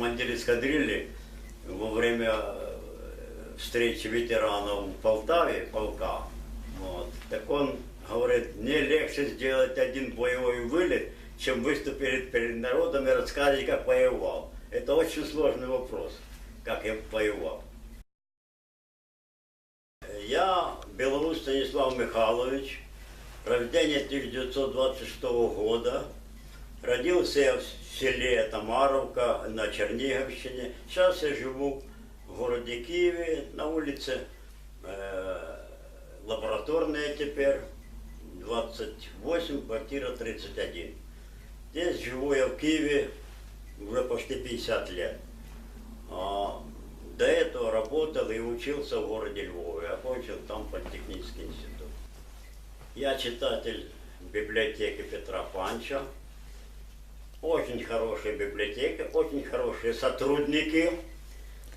командир эскадрильи во время э, встречи ветеранов в Полтаве, полка, вот, так он говорит, мне легче сделать один боевой вылет, чем выступить перед народом и рассказать, как воевал. Это очень сложный вопрос, как я воевал. Я Белорус Станислав Михайлович, рождение 1926 года. Родился я в селе Тамаровка на Черниговщине. Сейчас я живу в городе Киеве, на улице э, Лабораторная теперь, 28, квартира 31. Здесь живу я в Киеве уже почти 50 лет. А, до этого работал и учился в городе Львове, окончил там политехнический институт. Я читатель библиотеки Петра Панча. Очень хорошая библиотека, очень хорошие сотрудники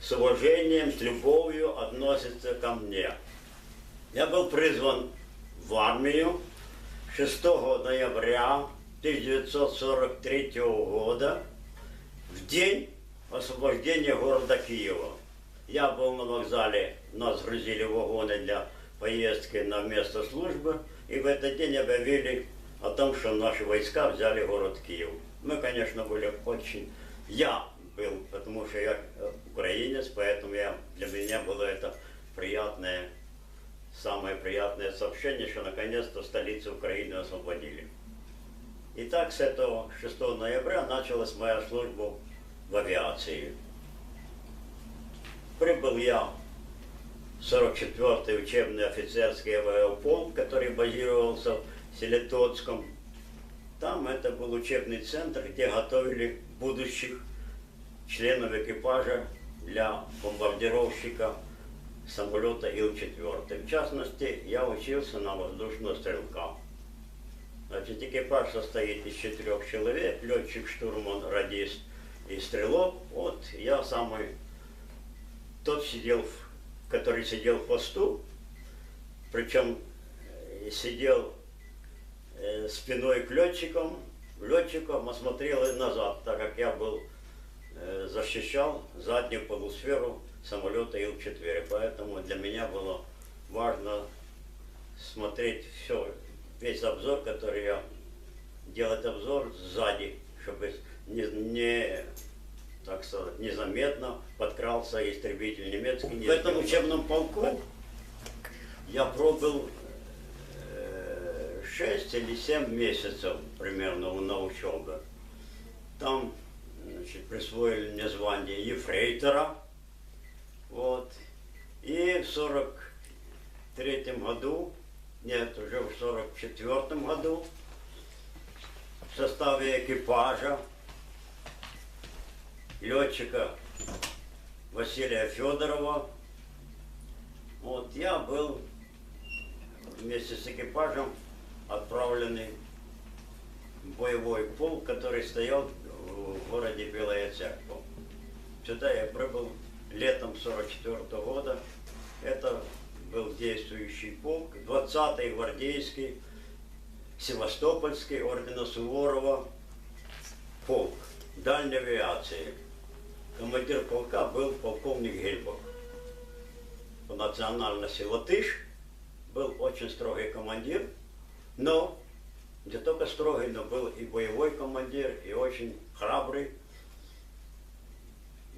с уважением, с любовью относятся ко мне. Я был призван в армию 6 ноября 1943 года в день освобождения города Киева. Я был на вокзале, нас грузили вагоны для поездки на место службы, и в этот день объявили о том, что наши войска взяли город Киев. Мы, конечно, были очень... Я был, потому что я э, украинец, поэтому я, для меня было это приятное, самое приятное сообщение, что наконец-то столицу Украины освободили. И так с этого 6 ноября началась моя служба в авиации. Прибыл я в 44-й учебный офицерский авиаполк, который базировался в Селетоцком. Там это был учебный центр, где готовили будущих членов экипажа для бомбардировщика самолета Ил-4. В частности, я учился на воздушного стрелка. Значит, экипаж состоит из четырех человек, летчик, штурман, радист и стрелок. Вот я самый, тот сидел, который сидел в посту, причем э, сидел спиной к летчикам, летчикам, а смотрел назад, так как я был, э, защищал заднюю полусферу самолета Ил-4. Поэтому для меня было важно смотреть все, весь обзор, который я делать обзор сзади, чтобы не, не так сказать, незаметно подкрался истребитель немецкий. В этом учебном полку я пробыл 6 или 7 месяцев примерно на учебе. Там значит, присвоили мне звание ефрейтора. Вот. И в 43 году, нет, уже в 44 году в составе экипажа летчика Василия Федорова. Вот я был вместе с экипажем отправленный боевой полк, который стоял в городе Белая Церковь. Сюда я прибыл летом 44 года. Это был действующий полк, 20-й гвардейский, Севастопольский, ордена Суворова, полк дальней авиации. Командир полка был полковник Гельбов. По национальности латыш, был очень строгий командир, но не только строгий, но был и боевой командир, и очень храбрый,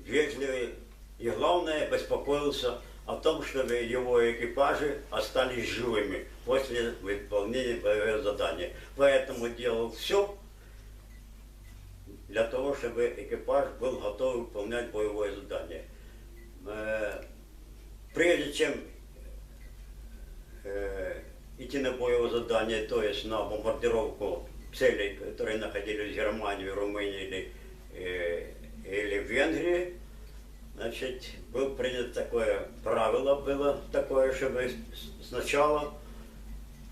вежливый, и главное, беспокоился о том, чтобы его экипажи остались живыми после выполнения боевого задания. Поэтому делал все для того, чтобы экипаж был готов выполнять боевое задание. Э, Прежде чем э, идти на боевое задание, то есть на бомбардировку целей, которые находились в Германии, Румынии или, э, или в Венгрии, значит, было принято такое правило, было такое, чтобы сначала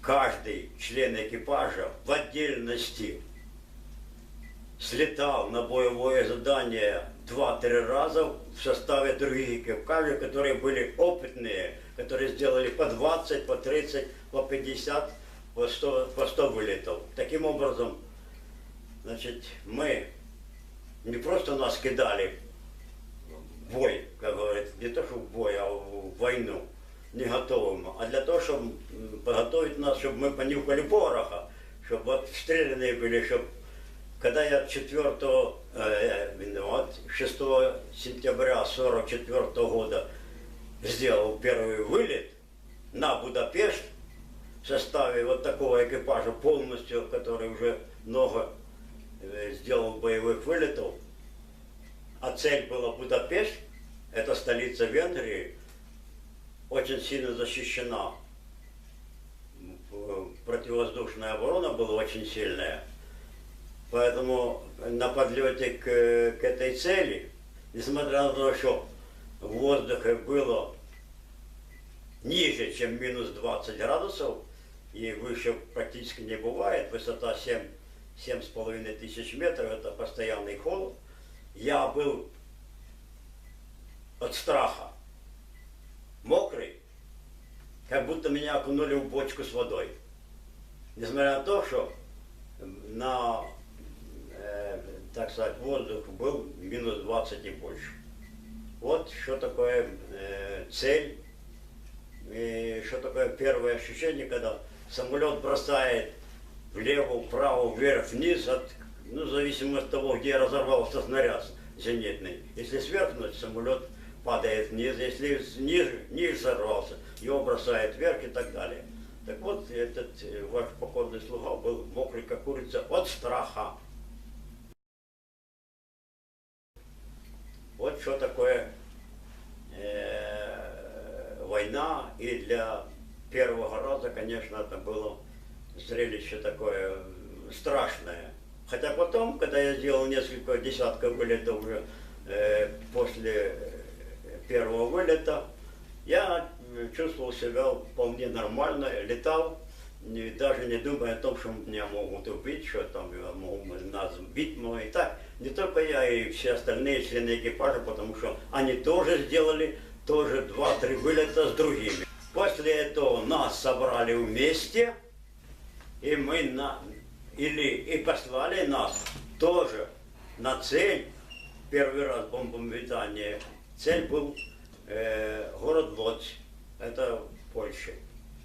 каждый член экипажа в отдельности слетал на боевое задание два-три раза в составе других экипажей, которые были опытные, которые сделали по 20, по 30, по 50, по 100, по 100 вылетов. Таким образом, значит, мы не просто нас кидали бой, как говорится, не то, что в бой, а в войну, не готовым, а для того, чтобы подготовить нас, чтобы мы понюхали пороха, чтобы обстреляны были, чтобы когда я 4, э, виноват, 6 сентября 44 года сделал первый вылет на Будапешт в составе вот такого экипажа полностью, который уже много э, сделал боевых вылетов, а цель была Будапешт, это столица Венгрии, очень сильно защищена. М, Противовоздушная оборона была очень сильная. Поэтому на подлете к, к этой цели, несмотря на то, что в воздухе было ниже, чем минус 20 градусов, и выше практически не бывает, высота 7, 7,5 тысяч метров, это постоянный холод, я был от страха мокрый, как будто меня окунули в бочку с водой. Несмотря на то, что на, э, так сказать, воздух был минус 20 и больше. Вот что такое э, цель, и что такое первое ощущение, когда самолет бросает влево, вправо, вверх, вниз, от, ну, в зависимости от того, где разорвался снаряд зенитный. Если сверхнуть, самолет падает вниз, если ниже, ниже сорвался, его бросает вверх и так далее. Так вот, этот э, ваш покорный слуга был мокрый, как курица, от страха. Что такое э, война, и для первого раза, конечно, это было зрелище такое страшное. Хотя потом, когда я сделал несколько десятков вылетов уже э, после первого вылета, я чувствовал себя вполне нормально, летал, не- даже не думая о том, что меня могут убить, что там я могу нас бить, но и так. Не только я, и все остальные члены экипажа, потому что они тоже сделали тоже два-три вылета с другими. После этого нас собрали вместе, и мы на, или и послали нас тоже на цель, первый раз бомбометание. Цель был э, город Лодзь, это в Польше.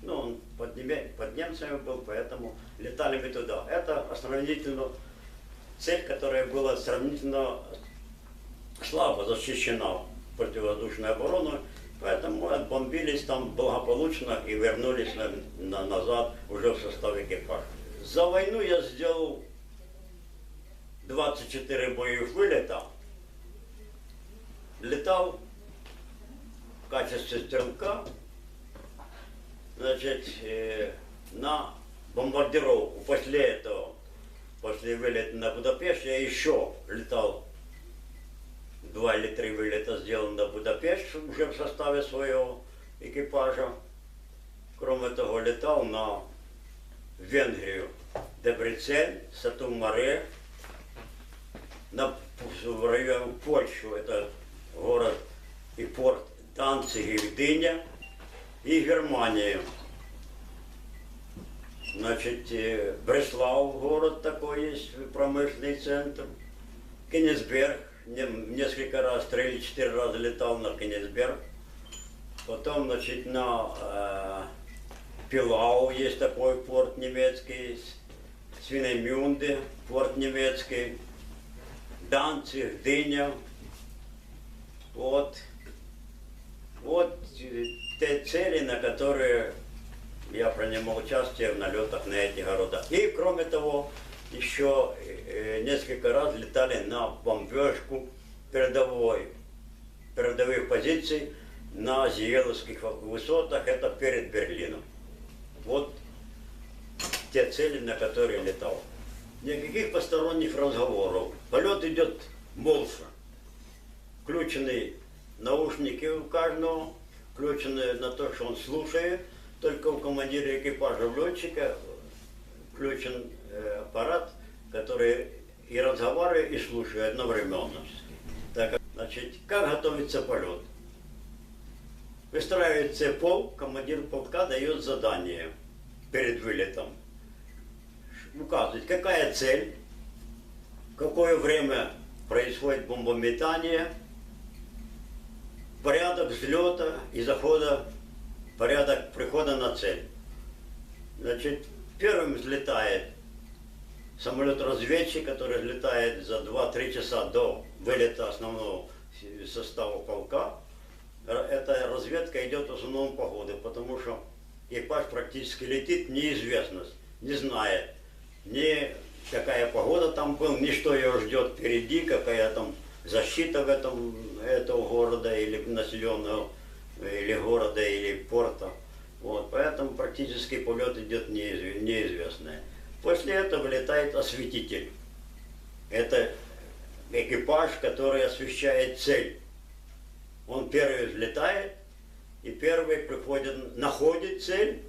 Ну, он под, под немцами был, поэтому летали мы туда. Это сравнительно цель, которая была сравнительно слабо защищена противовоздушной обороной, поэтому отбомбились там благополучно и вернулись на- на- назад уже в составе экипажа. За войну я сделал 24 боевых вылета. Летал в качестве стрелка, значит, э, на бомбардировку. После этого, после вылета на Будапешт, я еще летал два или три вылета сделал на Будапешт уже в составе своего экипажа. Кроме того, летал на Венгрию, Дебрецен, Сату-Маре, на, в район Польшу, это город и порт Данциг и Гдыня, и Германию. Значит, Бреслау город такой есть, промышленный центр. Кенигсберг, не- несколько раз, три или четыре раза летал на Кенигсберг. Потом, значит, на э, Пилау есть такой порт немецкий, Свинемюнде, порт немецкий, Данциг, Дыня. Вот. Вот э, те цели, на которые я принимал участие в налетах на эти города. И кроме того, еще несколько раз летали на бомбежку передовой, передовых позиций на Зиеловских высотах, это перед Берлином. Вот те цели, на которые летал. Никаких посторонних разговоров. Полет идет молча. Включены наушники у каждого, включены на то, что он слушает. Только у командира экипажа у летчика включен э, аппарат, который и разговаривает, и слушает одновременно. Так, значит, как готовится полет? Выстраивается пол, командир полка дает задание перед вылетом. Указывает, какая цель, какое время происходит бомбометание, порядок взлета и захода, порядок прихода на цель. Значит, первым взлетает самолет-разведчик, который взлетает за 2-3 часа до вылета основного состава полка. Эта разведка идет в основном по ходу, потому что экипаж практически летит неизвестность, не знает ни какая погода там была, ни что его ждет впереди, какая там защита в этом, этого города или населенного, или города, или порта. Вот, поэтому практически полет идет неизв- неизвестное. После этого вылетает осветитель. Это экипаж, который освещает цель. Он первый взлетает, и первый приходит, находит цель.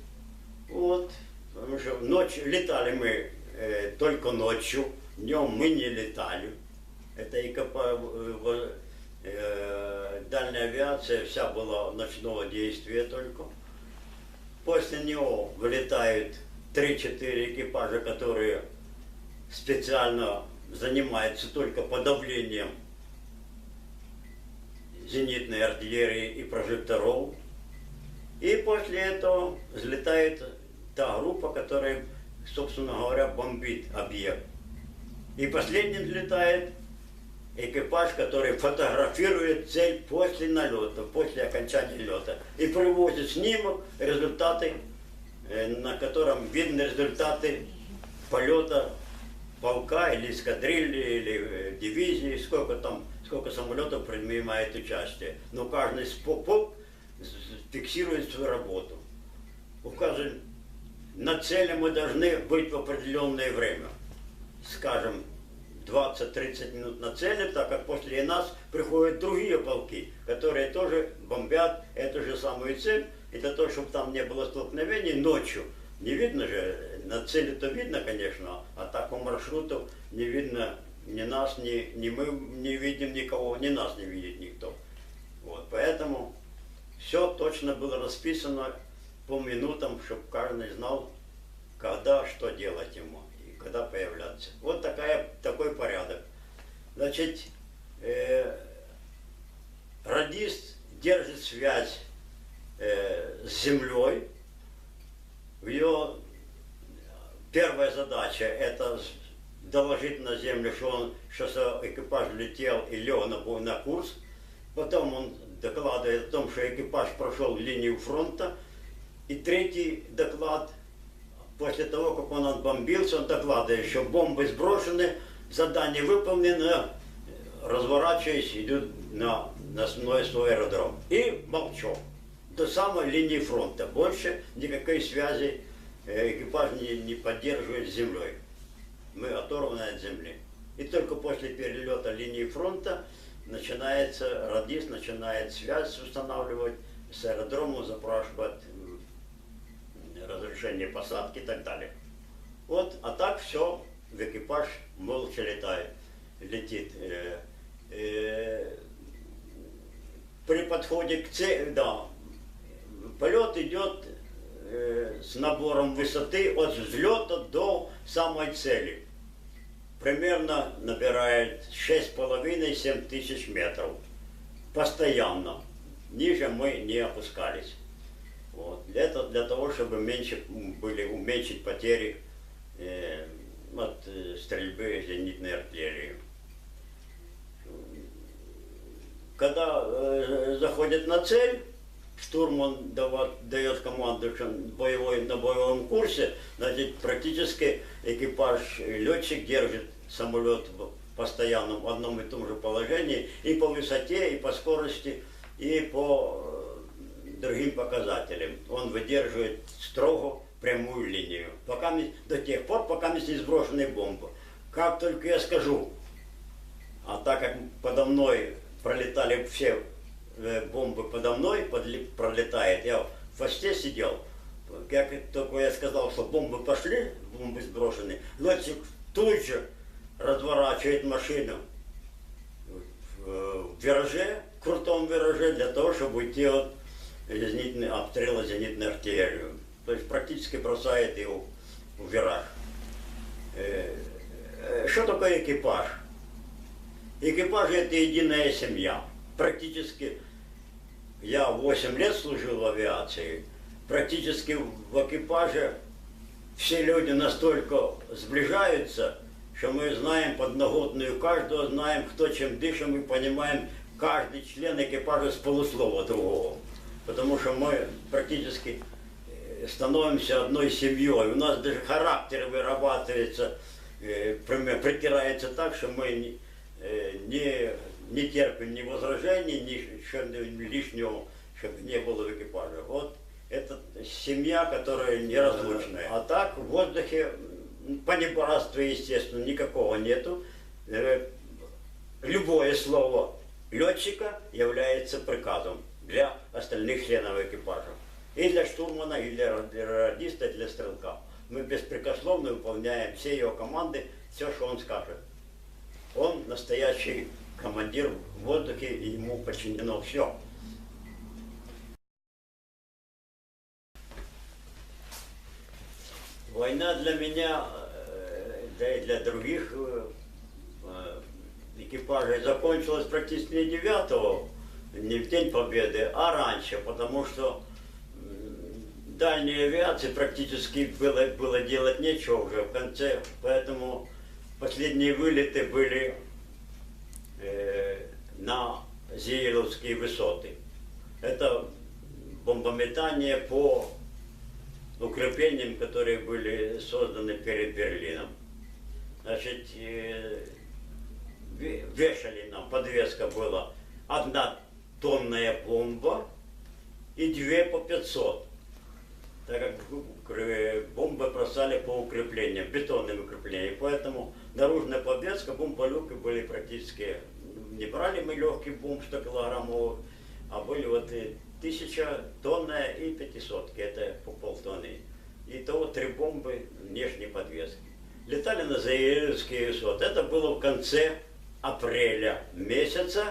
Вот. Потому что ночью летали мы э, только ночью, днем мы не летали. Это экипаж, дальняя авиация вся была ночного действия только. После него вылетают 3-4 экипажа, которые специально занимаются только подавлением зенитной артиллерии и прожекторов. И после этого взлетает та группа, которая, собственно говоря, бомбит объект. И последним взлетает экипаж, который фотографирует цель после налета, после окончания лета. И привозит снимок, результаты, э, на котором видны результаты полета полка или эскадрильи, или э, дивизии, сколько там, сколько самолетов принимает участие. Но каждый с- по- полк с- с- фиксирует свою работу. Указывает, на цели мы должны быть в определенное время. Скажем, 20-30 минут на цели, так как после нас приходят другие полки, которые тоже бомбят эту же самую цель. И для того, чтобы там не было столкновений ночью, не видно же, на цели-то видно, конечно, а так по маршруту не видно ни нас, ни, ни мы не видим никого, ни нас не видит никто. Вот, поэтому все точно было расписано по минутам, чтобы каждый знал, когда что делать ему когда появляться. Вот такая, такой порядок. Значит, э, радист держит связь э, с землей. Ее первая задача это доложить на землю, что он, что экипаж летел и лег на, на курс. Потом он докладывает о том, что экипаж прошел линию фронта. И третий доклад, после того, как он отбомбился, он докладывает, что бомбы сброшены, задание выполнено, разворачиваясь, идут на, на основной свой аэродром. И молчу. До самой линии фронта. Больше никакой связи э, экипаж не, не поддерживает с землей. Мы оторваны от земли. И только после перелета линии фронта начинается, радист начинает связь устанавливать с аэродромом, запрашивать м, разрешение посадки и так далее. Вот, а так все, в экипаж молча летает, летит. Э, э, при подходе к цели, да, полет идет э, с набором высоты от взлета до самой цели. Примерно набирает 6,5-7 тысяч метров. Постоянно. Ниже мы не опускались. Вот. Этого, для того, чтобы меньше были, уменьшить потери э, от э, стрельбы зенитной артиллерии. Когда э, заходит на цель, штурман дава- дает команду, он боевой, на боевом курсе, значит, практически экипаж, летчик держит самолет в постоянном в одном и том же положении и по высоте, и по скорости, и по э, другим показателям. Он выдерживает строго прямую линию. Пока до тех пор, пока не сброшены бомбы. Как только я скажу, а так как подо мной пролетали все э, бомбы подо мной, подли- пролетает, я в хвосте сидел, как только я сказал, что бомбы пошли, бомбы сброшены, летчик тут же разворачивает машину в, э, вираже, в крутом вираже, для того, чтобы уйти от зенитной, обстрела зенитной артиллерии. То есть практически бросает его в вираж. Э, э, Что такое экипаж? Экипаж это единая семья. Практически я 8 лет служил в авиации, практически в экипаже все люди настолько сближаются, что мы знаем подноготную каждого, знаем, кто чем дышим, и понимаем каждый член экипажа с полуслова другого. Потому что мы практически э, становимся одной семьей. У нас даже характер вырабатывается, э, притирается так, что мы не, э, не, не терпим ни возражений, ни лишнего, чтобы не было в экипаже. Вот это семья, которая неразлучная. А так в воздухе понебратства, естественно, никакого нету. Любое слово летчика является приказом для остальных членов экипажа. И для штурмана, и для для радиста, и для стрелка. Мы беспрекословно выполняем все его команды, все, что он скажет. Он настоящий командир в воздухе, и ему подчинено все. Война для меня, э, да и для других э, э, экипажей закончилась практически не 9 не в День Победы, а раньше, потому что дальней авиации практически было, было делать нечего уже в конце, поэтому последние вылеты были э, на Зиеловские высоты. Это бомбометание по укреплениям, которые были созданы перед Берлином. Значит, э, ве- вешали нам, подвеска была одна тонная бомба и две по 500. Так как бомбы бросали по укреплениям, бетонным укреплениям. Поэтому наружная подвеска, бомболюки были практически... Не брали мы легкий бомб 100 килограммовых, а были вот и тысяча тонная и пятисотки, это по полтонны. И то три бомбы внешней подвески. Летали на Заирские высоты. Это было в конце апреля месяца.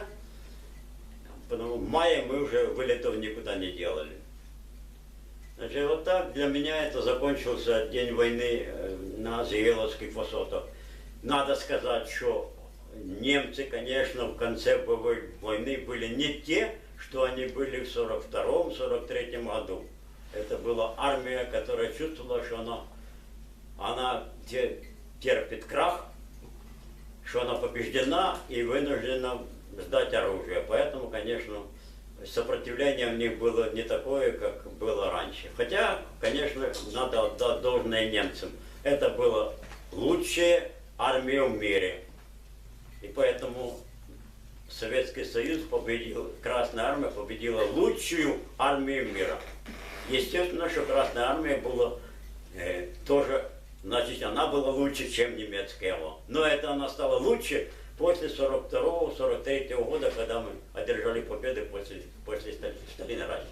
Потому в мае мы уже вылетов никуда не делали. Значит, вот так для меня это закончился день войны э, на Зиеловских высотах. Надо сказать, что немцы, конечно, в конце войны были не те, что они были в 42-43 году. Это была армия, которая чувствовала, что она, она те- терпит крах, что она побеждена и вынуждена сдать оружие. Поэтому, конечно, сопротивление у них было не такое, как было раньше. Хотя, конечно, надо отдать должное немцам. Это была лучшая армия в мире. И поэтому Советский Союз победил, Красная Армия победила лучшую армию мира. Естественно, что Красная Армия была э, тоже, значит, она была лучше, чем немецкая. Но это она стала лучше после 42-43 года, когда мы одержали победы после, после Стали- Сталинграда.